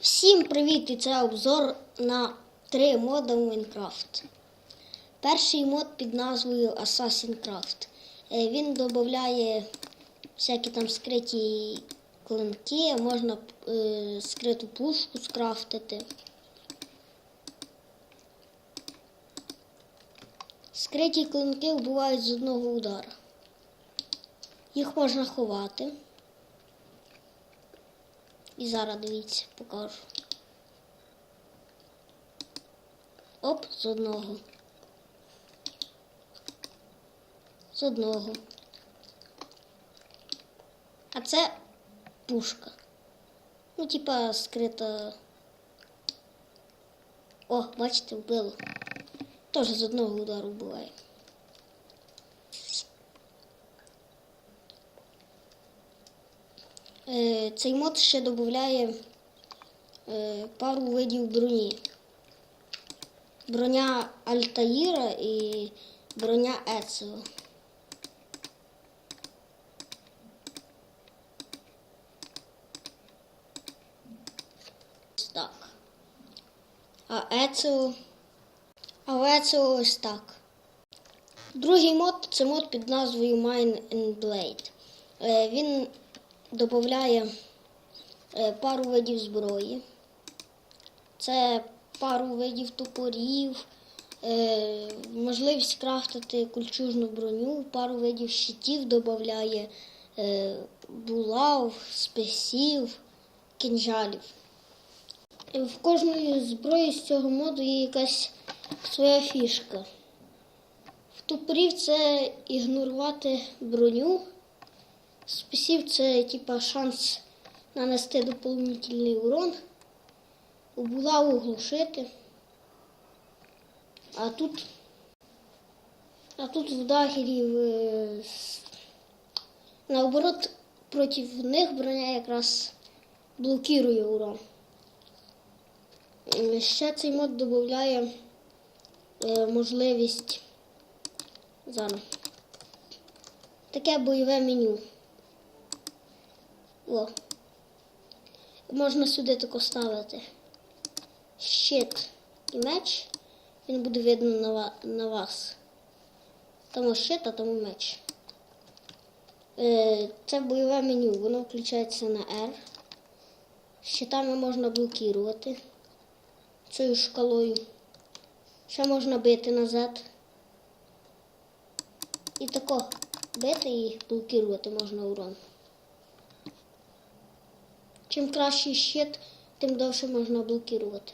Всім привіт! І це обзор на три моди в Майнкрафт. Перший мод під назвою Assassin's Craft. Е, Він додає всякі там скриті клинки, можна е, скриту пушку скрафтити. Скриті клинки вбивають з одного удара. Їх можна ховати. І зараз дивіться, покажу. Оп, з одного. З одного. А це пушка. Ну, типа скрита. О, бачите, вбило. Теж з одного удару буває. Цей мод ще додає е, пару видів броні. Броня Альтаїра і броня Ецио. Так. А Ецио. А Ецио ось так. Другий мод це мод під назвою Mine and Blade. Е, Він додає е, пару видів зброї. Це пару видів топорів, е, можливість крафтити кульчужну броню, пару видів щитів додає е, булав, списів, кінжалів. В кожної зброї з цього моду є якась своя фішка. В топорів це ігнорувати броню. Списів це типа шанс нанести доповнительний урон. Булаву оглушити. А тут, а тут в дагерів наоборот проти них броня якраз блокує урон. Ще цей мод додає е, можливість зараз. Таке бойове меню. О. Можна сюди тако ставити щит і меч. Він буде видно на, вас. Тому щит, а тому меч. Е, це бойове меню, воно включається на R. Щитами можна блокувати цією шкалою. Ще можна бити на Z. І тако бити і блокувати можна урон. Чим кращий щит, тим довше можна блокувати.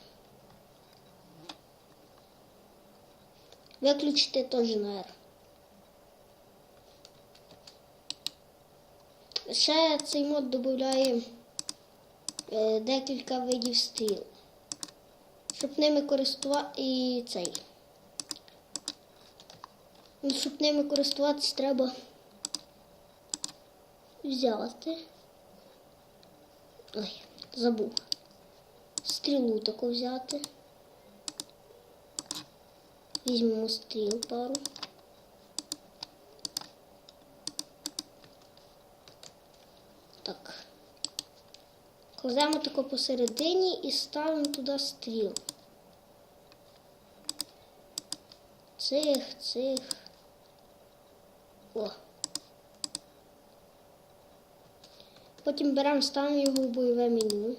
Виключити теж на R. Ще цей мод додає е, декілька видів стріл. Щоб ними користувати і цей. Щоб ними користуватися, треба взяти. Ой, забув. Стрілу таку взяти. Візьмемо стріл пару. Так. Кладемо тако посередині і ставимо туди стріл. Цих, цих. О. Потім беремо, ставимо його в бойове меню.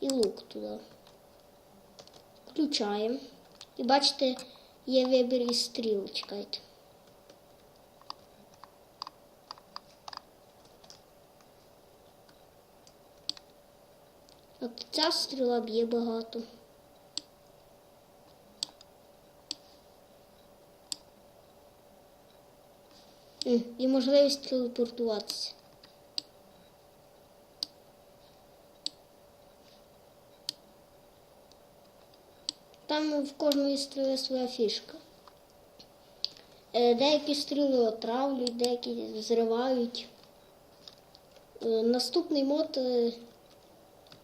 І лук туди. Включаємо. І бачите, є вибір із стріл. Чекайте. От ця стріла б'є багато. І можливість телепортуватися. Там в кожної стріли своя фішка. Е, Деякі стріли отравлюють, деякі зривають. Е, Наступний мод е,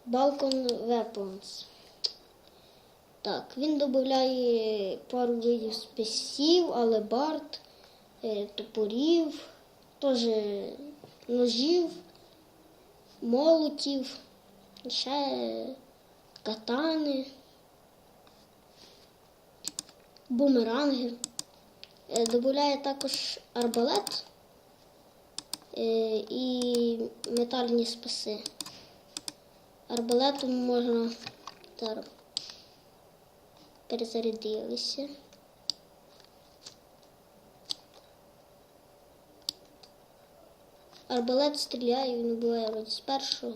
Balcon Weapons. Так, він додає пару видів списів, алебард, е, топорів, теж ножів, молотів, ще катани, бумеранги. Е, Добавляє також арбалет е, і метальні списи. Арбалетом можна так, перезарядилися. Арбалет стріляє, він вбиває вроді з першого.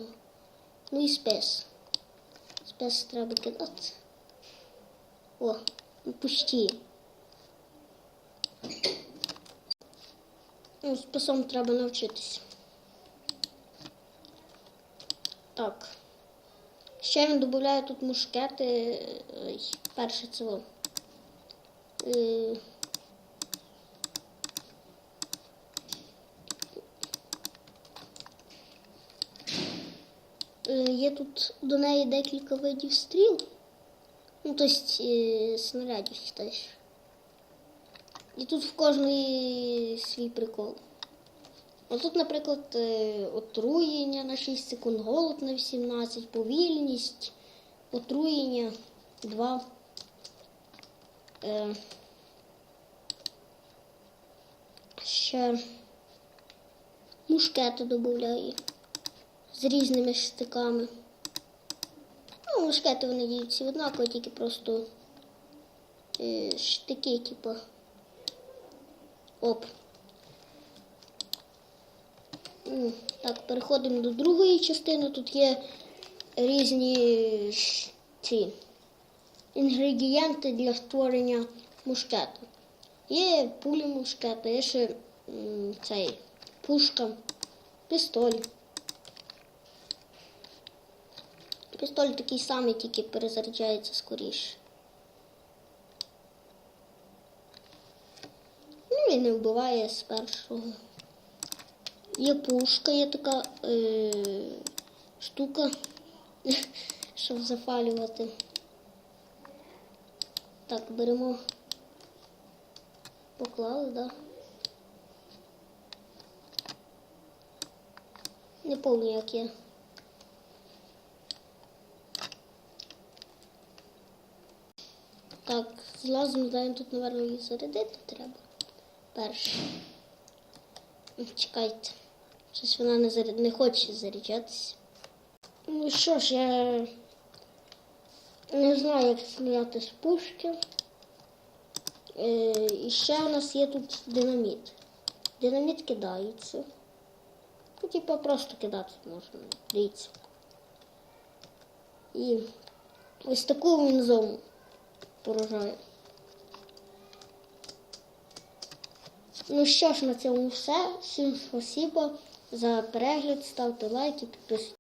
Ну і спис. Спис треба кидати. О, ну пусті. Ну, списом треба навчитися. Так. Ще він додає тут мушкети. Перше це. во. Е, Е, Є тут до неї декілька видів стріл. Ну, тобто е, снарядів теж. І тут в кожної свій прикол. Ось тут, наприклад, е, отруєння на 6 секунд, голод на 18, повільність, отруєння 2. Е, ще мушкети додає з різними штиками. Ну, мушкети вони діють всі однаково, тільки просто е, штики, типу. Оп. Так, переходимо до другої частини. Тут є різні ці інгредієнти для створення мушкету. Є пулі мушкета, є ще цей пушка, пістоль. Пістоль такий самий, тільки перезаряджається скоріше. Ну і не вбиває з першого. Є пушка, є така е, штука, щоб запалювати. Так, беремо. Поклали, так? Да? Не пам'ятаю, як є. Так, злазимо, даємо тут, напевно, її зарядити треба. Перше. Чекайте. Щось вона не, заряд... не хоче заряджатися. Ну що ж, я не знаю, як стріляти з пушки. Е, і ще у нас є тут динаміт. Динаміт кидається. Ну, типа просто кидати можна. Дивіться. І ось таку він зону поражає. Ну що ж, на цьому все. Всім спасибо за перегляд, ставте лайки, підписуйтесь.